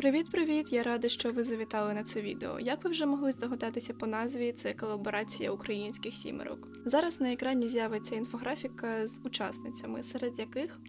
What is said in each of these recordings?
Привіт-привіт! Я рада, що ви завітали на це відео. Як ви вже могли здогадатися по назві, це колаборація українських сімерок. Зараз на екрані з'явиться інфографіка з учасницями, серед яких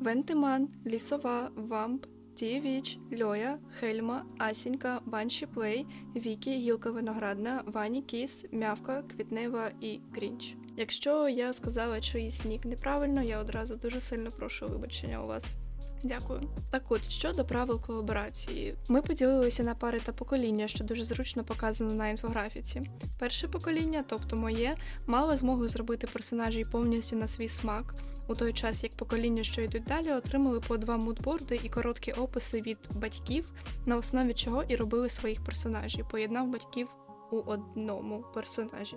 Вентиман, Лісова, Вамп, Тієвіч, Льоя, Хельма, Асінька, Банші Плей, Вікі, Гілка Виноградна, Вані Кіс, Мявка, Квітнева і Крінч. Якщо я сказала чиїсь нік неправильно, я одразу дуже сильно прошу вибачення у вас. Дякую. Так от щодо правил колаборації, ми поділилися на пари та покоління, що дуже зручно показано на інфографіці. Перше покоління, тобто моє, мало змогу зробити персонажів повністю на свій смак, у той час як покоління, що йдуть далі, отримали по два мудборди і короткі описи від батьків, на основі чого і робили своїх персонажів, поєднав батьків у одному персонажі.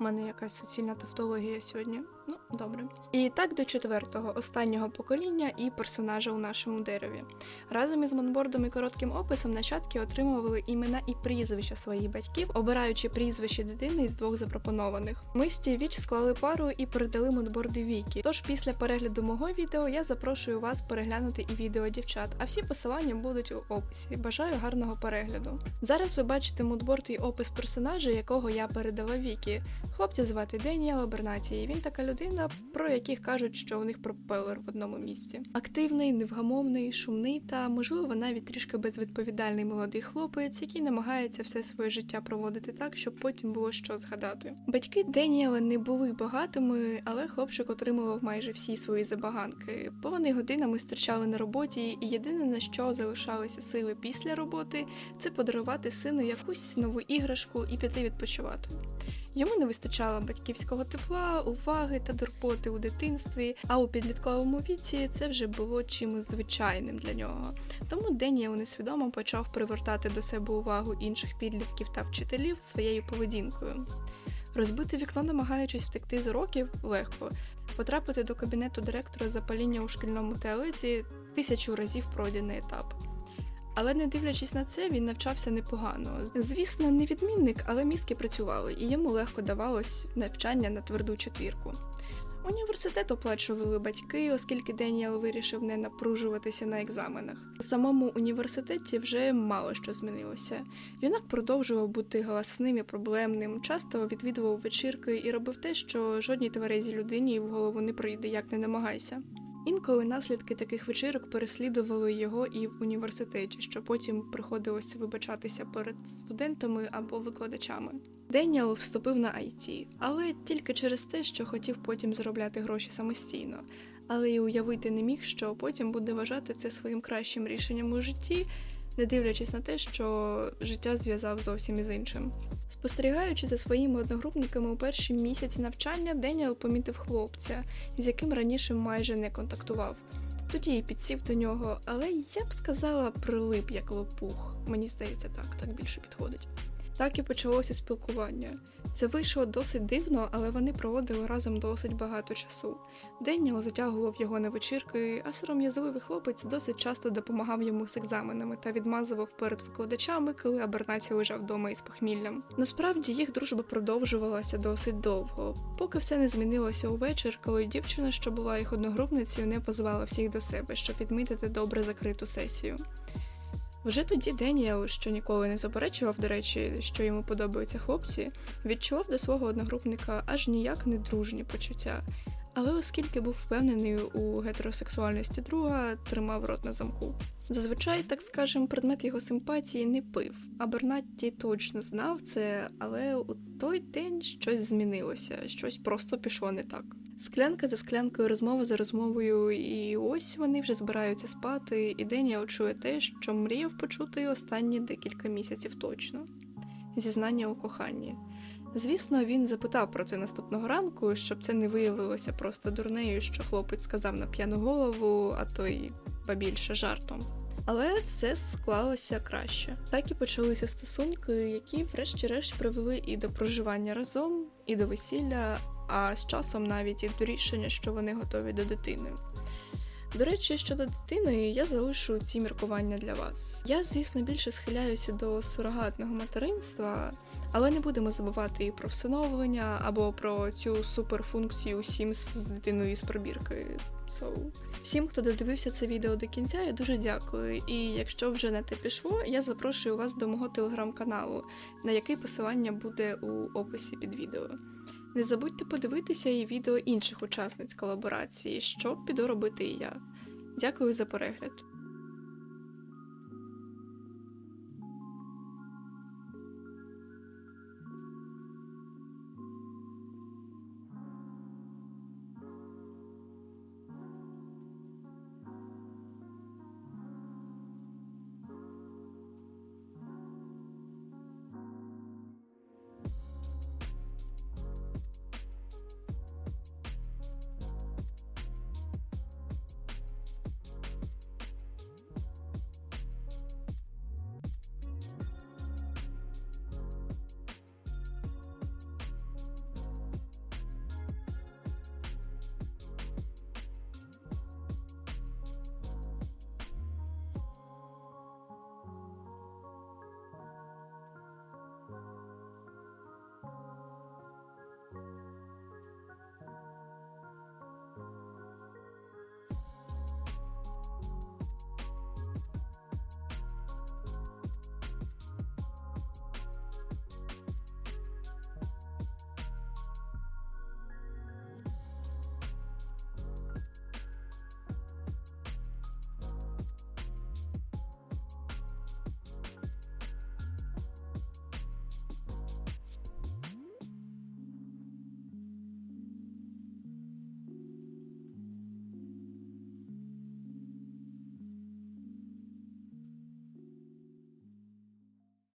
У мене якась суцільна тавтологія сьогодні. Ну, добре. І так до четвертого, останнього покоління і персонажа у нашому дереві. Разом із монбордом і коротким описом нащадки отримували імена і прізвища своїх батьків, обираючи прізвище дитини із двох запропонованих. Ми з Тівіч склали пару і передали монборди Вікі. Тож після перегляду мого відео я запрошую вас переглянути і відео дівчат, а всі посилання будуть у описі. Бажаю гарного перегляду. Зараз ви бачите мудборд і опис персонажа, якого я передала Вікі. Хлопця звати Деніел Абернації. Він така людина, про яких кажуть, що у них пропелер в одному місці. Активний, невгамовний, шумний та, можливо, навіть трішки безвідповідальний молодий хлопець, який намагається все своє життя проводити так, щоб потім було що згадати. Батьки Деніела не були багатими, але хлопчик отримував майже всі свої забаганки. Повний годинами стирчали на роботі, і єдине на що залишалися сили після роботи, це подарувати сину якусь нову іграшку і піти відпочивати. Йому не вистачало батьківського тепла, уваги та турботи у дитинстві, а у підлітковому віці це вже було чимось звичайним для нього. Тому Деніел несвідомо почав привертати до себе увагу інших підлітків та вчителів своєю поведінкою. Розбити вікно, намагаючись втекти з уроків, легко. Потрапити до кабінету директора запаління у шкільному туалеті – тисячу разів пройдений етап. Але не дивлячись на це, він навчався непогано. Звісно, не відмінник, але мізки працювали, і йому легко давалось навчання на тверду четвірку. Університет оплачували батьки, оскільки Деніел вирішив не напружуватися на екзаменах. У самому університеті вже мало що змінилося. Юнак продовжував бути галасним і проблемним, часто відвідував вечірки і робив те, що жодній тверезій людині в голову не прийде, як не намагайся. Інколи наслідки таких вечірок переслідували його і в університеті, що потім приходилося вибачатися перед студентами або викладачами. Деніел вступив на IT, але тільки через те, що хотів потім заробляти гроші самостійно, але й уявити не міг, що потім буде вважати це своїм кращим рішенням у житті, не дивлячись на те, що життя зв'язав зовсім із іншим. Спостерігаючи за своїми одногрупниками у перші місяці навчання, Деніел помітив хлопця, з яким раніше майже не контактував. Тоді і підсів до нього, але я б сказала, прилип як лопух. Мені здається, так, так більше підходить. Так і почалося спілкування. Це вийшло досить дивно, але вони проводили разом досить багато часу. Деніел затягував його на вечірки, а сором'язливий хлопець досить часто допомагав йому з екзаменами та відмазував перед викладачами, коли Абернаці лежав вдома із похміллям. Насправді їх дружба продовжувалася досить довго, поки все не змінилося увечір, коли дівчина, що була їх одногрупницею, не позвала всіх до себе, щоб відмітити добре закриту сесію. Вже тоді Деніел, що ніколи не заперечував, до речі, що йому подобаються хлопці, відчував до свого одногрупника аж ніяк не дружні почуття. Але оскільки був впевнений у гетеросексуальності друга, тримав рот на замку. Зазвичай, так скажем, предмет його симпатії не пив, а Бернатті точно знав це, але у той день щось змінилося, щось просто пішло не так. Склянка за склянкою, розмова за розмовою, і ось вони вже збираються спати, і Деніел чує те, що мріяв почути останні декілька місяців точно зізнання у коханні. Звісно, він запитав про це наступного ранку, щоб це не виявилося просто дурнею, що хлопець сказав на п'яну голову, а то й побільше жартом. Але все склалося краще. Так і почалися стосунки, які, врешті-решт, привели і до проживання разом, і до весілля, а з часом навіть і до рішення, що вони готові до дитини. До речі, щодо дитини, я залишу ці міркування для вас. Я, звісно, більше схиляюся до сурогатного материнства, але не будемо забувати і про всиновлення або про цю суперфункцію Sims з дитиною з пробірки. So. Всім, хто додивився це відео до кінця, я дуже дякую. І якщо вже на те пішло, я запрошую вас до мого телеграм-каналу, на який посилання буде у описі під відео. Не забудьте подивитися і відео інших учасниць колаборації, що піду робити і я. Дякую за перегляд.